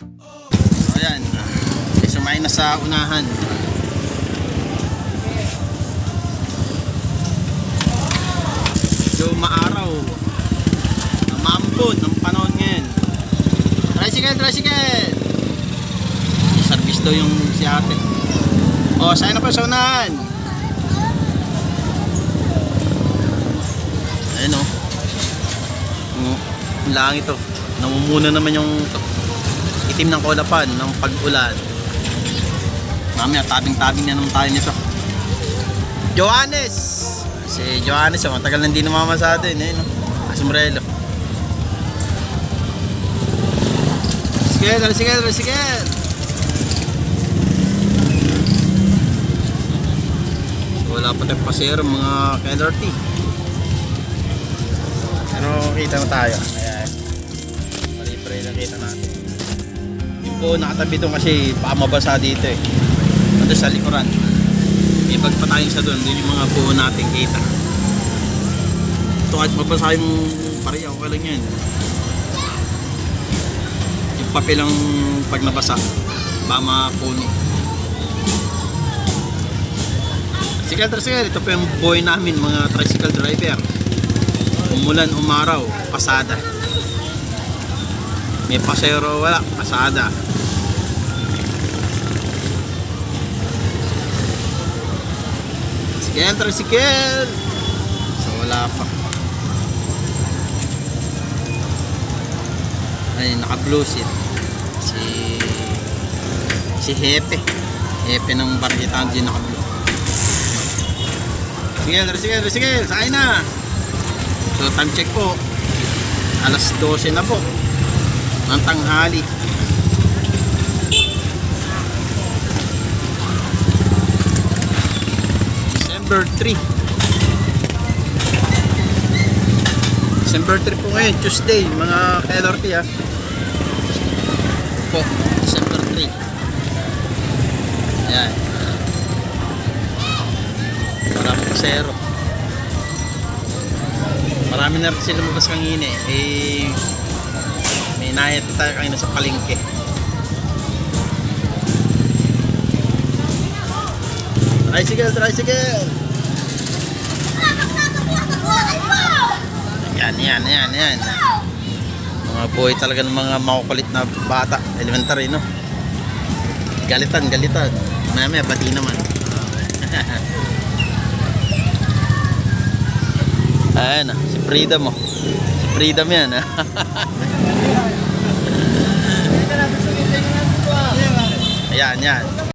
So, ayan. May sumain na sa unahan. Medyo maaraw. Namambot ang panahon ngayon. Tricycle, tricycle! Service daw yung si ate. O, sa'yo na pa sa unahan. Ayun o. Mm, Ang langit to. Namumuna naman yung itim ng kolapan ng pag-ulan. Mamaya, tabing-tabing na naman tayo nito. Johannes! Si Johannes, oh, matagal na hindi namamasado yun. Eh, no? Asumbrelo. Sige, sige, sige. Wala pa tayong pasero mga KLRT. Pero kita mo tayo. Ayan. Pare-pare na kita natin. Po nakatabi doon kasi baka mabasa dito eh. Ito sa likuran. May bag pa tayo sa doon. Doon yung mga buo natin kita. Ito kahit mabasa yung pareha, okay lang yan. Yung papel lang pag nabasa. Baka mapuno. Tricycle, tricycle. Ito pa yung boy namin, mga tricycle driver. Umulan, umaraw, pasada. May pasero, wala, pasada. Tricycle, tricycle. So wala pa. Ay, naka-blue seat. Si si Hepe. Hepe ng Barkitan din naka-blue. Sige, sige, sige, sakay na. So time check po. Alas 12 na po. Ng tanghali. December 3. December 3 po ngayon, Tuesday, mga KLRT ha. Po, December 3. Ayan. Marami zero. Marami na rin sila mabas kangine. Eh, may nahit tayo kanina sa palengke. Tricycle, tricycle! Yan, yan, yan, yan. Mga boy talaga ng mga makukulit na bata. Elementary, no? Galitan, galitan. Maya maya, bati naman. Ayan, ah, si Freedom mo. Si Freedom yan. ah. Ayan, yan.